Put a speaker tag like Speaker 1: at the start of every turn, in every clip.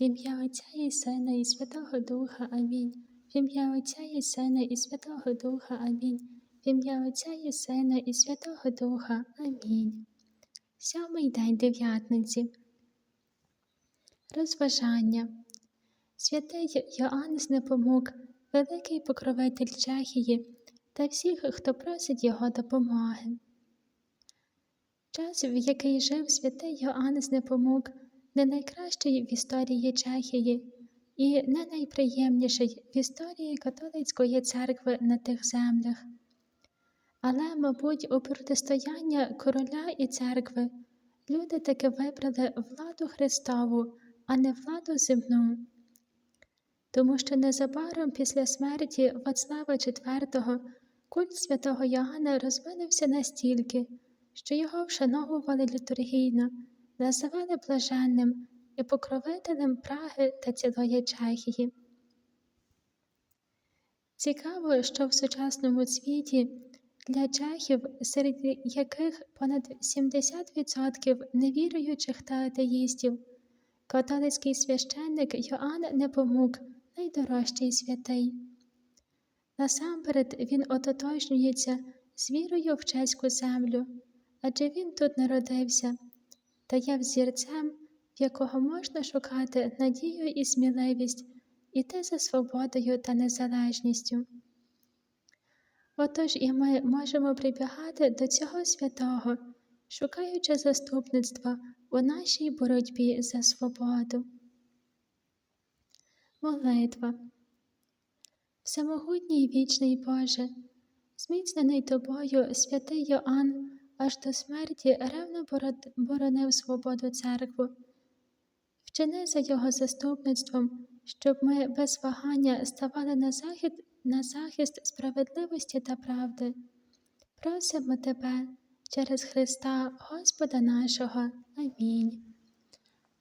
Speaker 1: В ім'я Отця і Сина, і Святого Духа. Амінь. В ім'я Отця і Сина, і Святого Духа. Амінь. В ім'я Отця і Сина, і Святого Духа. Амінь. Сьомий день дев'ятниці. Розважання. Святий Йоаннес Непомук, великий покровитель Чехії та всіх, хто просить його допомоги. Час, в який жив святий Йоаннес Непомук, не найкращий в історії Чехії і не найприємніший в історії католицької церкви на тих землях. Але, мабуть, у протистояння короля і церкви люди таки вибрали владу Христову, а не владу земну. Тому що незабаром після смерті Вацлава IV культ святого Йоанна розвинувся настільки, що його вшановували літургійно, називали блаженним і покровителем Праги та цілої Чехії. Цікаво, що в сучасному світі для чехів, серед яких понад 70% невіруючих та атеїстів, католицький священник Йоанн Непомук найдорожчий святий. Насамперед він ототожнюється з вірою в чеську землю, адже він тут народився та є взірцем, в якого можна шукати надію і сміливість, іти за свободою та незалежністю. Отож і ми можемо прибігати до цього святого, шукаючи заступництва у нашій боротьбі за свободу. Молитва. Всемогутній вічний Боже, зміцнений тобою святий Йоанн аж до смерті ревно боронив свободу церкву. Вчини за його заступництвом, щоб ми без вагання ставали на захід на захист справедливості та правди. Просимо Тебе через Христа Господа нашого. Амінь.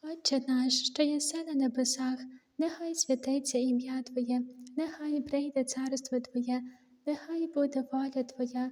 Speaker 1: Отче наш, що єси на небесах, нехай святиться ім'я Твоє, нехай прийде царство Твоє, нехай буде воля Твоя,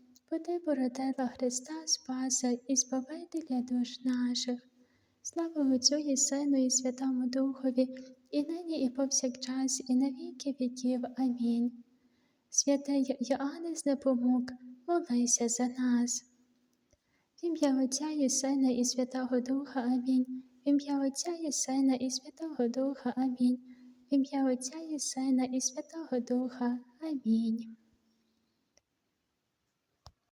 Speaker 1: бо ти породила Христа Спаса і Збавителя душ наших. Слава Отцю і Сину, і Святому Духові, і нині, і повсякчас, і на віки віків. Амінь. Святий Йоаннес Непомук, молися за нас. В ім'я Отця і Сина, і Святого Духа Амінь. В ім'я Отця і Сина, і Святого Духа Амінь. В ім'я Отця і Сина, і Святого Духа Амінь.